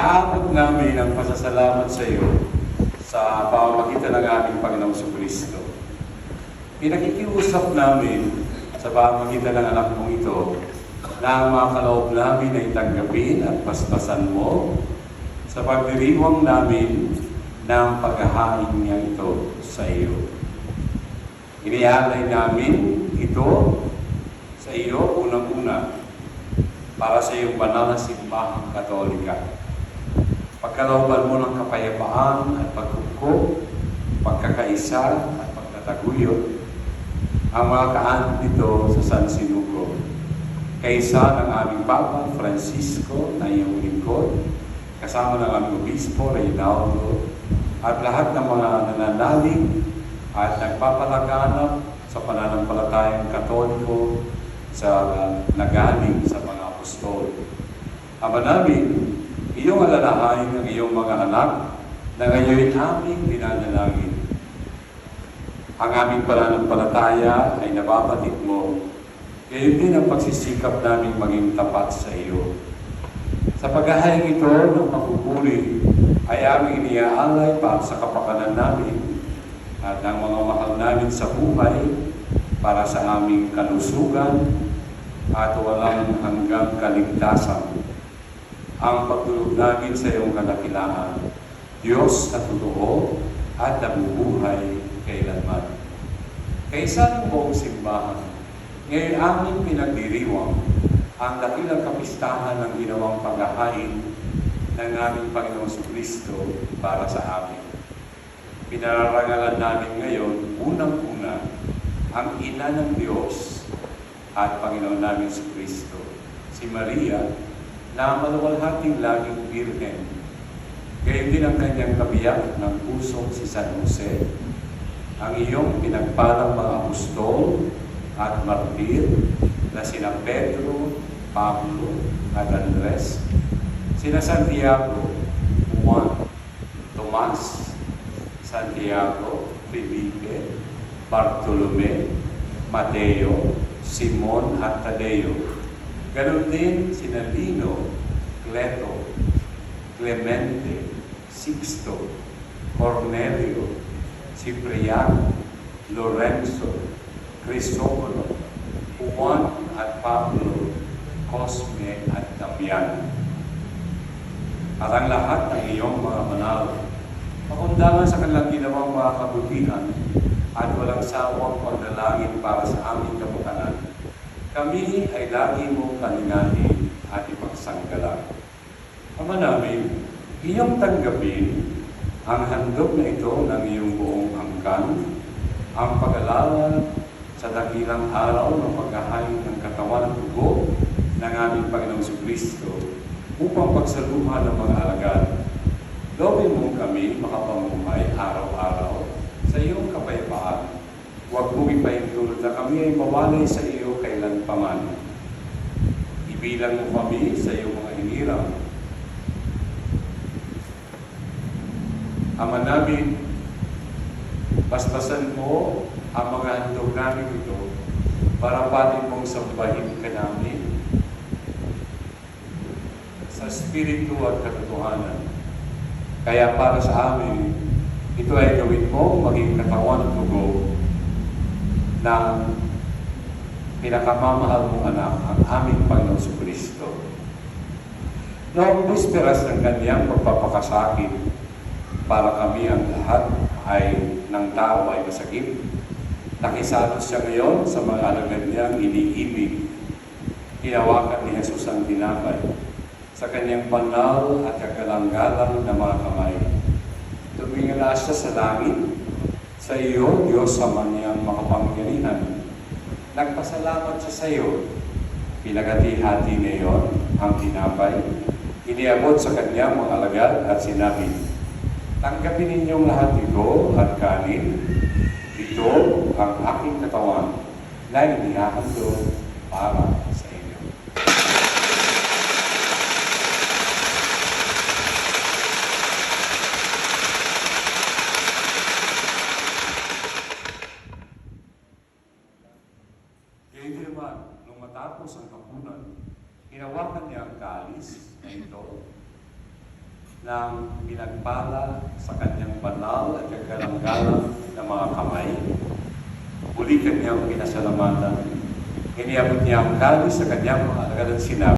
inaabot namin ang pasasalamat sa iyo sa pamamagitan ng aming Panginoong Kristo. Pinakikiusap namin sa pamamagitan ng anak mong ito na ang mga kaloob namin ay tanggapin at paspasan mo sa pagdiriwang namin ng paghahain niya ito sa iyo. Inialay namin ito sa iyo unang-una para sa iyong banal na simbahang katolika. Pagkalooban mo ng kapayapaan at pagkuko, pagkakaisa at pagtataguyod, ang mga kaan nito sa San Sinugo. Kaisa ng aming Papa Francisco na iyong lingkod, kasama ng aming Obispo Reynaldo, at lahat ng mga nananalig at nagpapalaganap sa pananampalatayang katoliko sa nagaling sa mga apostol. Ama namin, iyong alalahain ng iyong mga anak na ngayon aming dinanalangin. Ang aming pananampalataya ay nababatid mo. Gayon din ang pagsisikap namin maging tapat sa iyo. Sa paghahayag ito ng pagpupuri ay aming iniaalay para sa kapakanan namin at ng mga mahal namin sa buhay para sa aming kalusugan at walang hanggang kaligtasan. Ang pagtulog namin sa iyong kadakilaan, Diyos na totoo at nabubuhay kailanman. Kaysa ng buong simbahan, ngayon aming pinagdiriwang ang dakilang kapistahan ng ginawang paghahain ng aming Panginoong Kristo para sa amin. Pinararangalan namin ngayon, unang-una, ang Ina ng Diyos at Panginoon namin si Kristo, si Maria, na maluwalhating laging birhen. Gayon din ang kanyang kabiyak ng pusong si San Jose, ang iyong pinagpalang mga apostol at martir na sina Pedro, Pablo, at Andres, sina Santiago, Juan, Tomas, Santiago, Felipe, Bartolome, Mateo, Simon at Tadeo. Ganon din sina Lino, Cleto, Clemente, Sixto, Cornelio, Cipriano, Lorenzo, Cristóbalo, Juan at Pablo, Cosme at Damian. At ang lahat ng iyong mga manalo, pakundangan sa kanilang ginawang mga kabutihan at walang sawang pagdalangin para sa kapakanan, kami ay lagi mong kalinganin at ipagsanggalang. Ama namin, iyong tanggapin ang handog na ito ng iyong buong angkan, ang pag-alala sa dakilang araw ng paghahain ng katawan at dugo ng aming Panginoong Kristo upang pagsaluhan ng mga alagad. Gawin mo kami makapamuhay araw-araw sa iyong kapayapaan. Huwag mong ipahintulot na kami ay mawalay sa iyo kailan paman. Ibilang mo kami sa iyong mga hinirang Ama namin, basbasan mo ang mga handog namin ito para pati mong sambahin ka namin sa Espiritu at katotohanan. Kaya para sa amin, ito ay gawin mo maging katawan at dugo ng pinakamamahal mong anak, ang aming Panginoon Kristo. Noong bisperas ng kanyang pagpapakasakit, para kami ang lahat ay ng tao ay masakit. Nakisalos siya ngayon sa mga alagad niyang iniibig. Hinawakan ni Jesus ang tinapay sa kanyang banal at kagalanggalang na mga kamay. Tumingala siya sa langit, sa iyo, Diyos sa niyang makapangyarihan. Nagpasalamat siya sa iyo. Pinagati-hati niyon ang tinapay. Iniabot sa kanyang mga alagad at sinabi, Tanggapin ninyong lahat ito at kanin. Ito ang aking katawan na inihahandog para sa inyo. Gayon naman, nung matapos ang hapunan, hinawakan niya ang kalis na ito nang pinagpala sa kanyang banal at kagalang-galang na mga kamay. Muli kanyang pinasalamatan. Iniabot niya ang kalis sa kanyang mga alagad at sinabi,